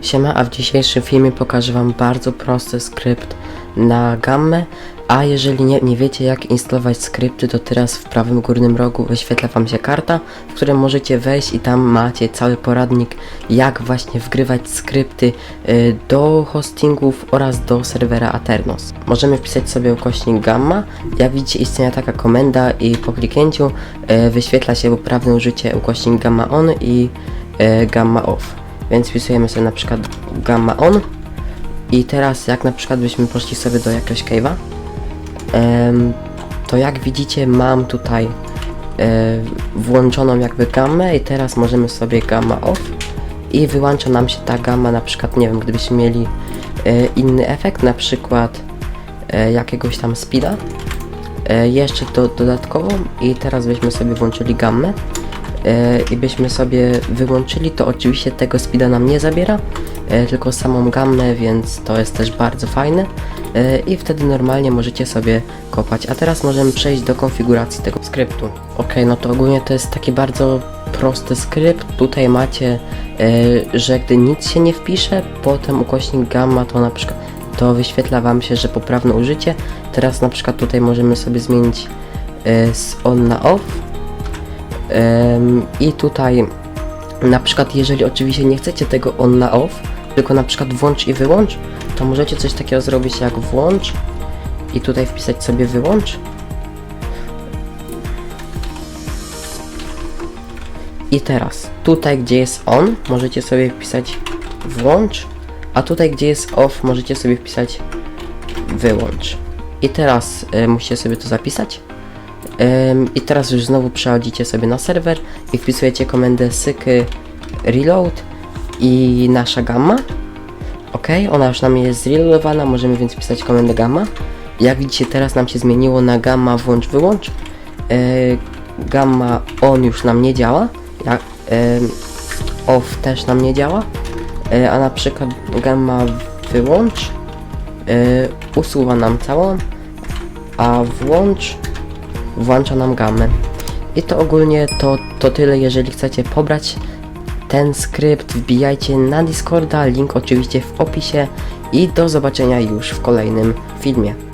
Siema, a w dzisiejszym filmie pokażę Wam bardzo prosty skrypt na gammę, a jeżeli nie, nie wiecie jak instalować skrypty, to teraz w prawym górnym rogu wyświetla Wam się karta, w której możecie wejść i tam macie cały poradnik jak właśnie wgrywać skrypty y, do hostingów oraz do serwera Aternos. Możemy wpisać sobie ukośnik gamma, jak widzicie istnieje taka komenda i po kliknięciu y, wyświetla się poprawne użycie ukośnik gamma on i y, gamma off. Więc wpisujemy sobie na przykład gamma on. I teraz jak na przykład byśmy poszli sobie do jakiegoś cave'a, to jak widzicie mam tutaj e, włączoną jakby gammę i teraz możemy sobie gamma off i wyłącza nam się ta gamma na przykład, nie wiem, gdybyśmy mieli e, inny efekt, na przykład e, jakiegoś tam speeda jeszcze do, dodatkowo i teraz byśmy sobie włączyli gammę i byśmy sobie wyłączyli, to oczywiście tego speeda nam nie zabiera, e, tylko samą gammę, więc to jest też bardzo fajne e, i wtedy normalnie możecie sobie kopać. A teraz możemy przejść do konfiguracji tego skryptu. Ok, no to ogólnie to jest taki bardzo prosty skrypt. Tutaj macie, e, że gdy nic się nie wpisze, potem ukośnik gamma to na przykład to wyświetla Wam się, że poprawne użycie. Teraz na przykład tutaj możemy sobie zmienić e, z on na off. I tutaj na przykład jeżeli oczywiście nie chcecie tego on na off, tylko na przykład włącz i wyłącz, to możecie coś takiego zrobić jak włącz i tutaj wpisać sobie wyłącz. I teraz tutaj gdzie jest on, możecie sobie wpisać włącz, a tutaj gdzie jest off, możecie sobie wpisać wyłącz. I teraz y, musicie sobie to zapisać. I teraz już znowu przechodzicie sobie na serwer i wpisujecie komendę syky reload i nasza gamma. Ok, ona już nam jest zreloadowana, możemy więc pisać komendę gamma. Jak widzicie teraz nam się zmieniło na gamma włącz wyłącz. Yy, gamma on już nam nie działa. Jak, off też nam nie działa. Yy, a na przykład gamma wyłącz yy, usuwa nam całą, a włącz włącza nam gamę. I to ogólnie to, to tyle, jeżeli chcecie pobrać ten skrypt, wbijajcie na Discorda, link oczywiście w opisie i do zobaczenia już w kolejnym filmie.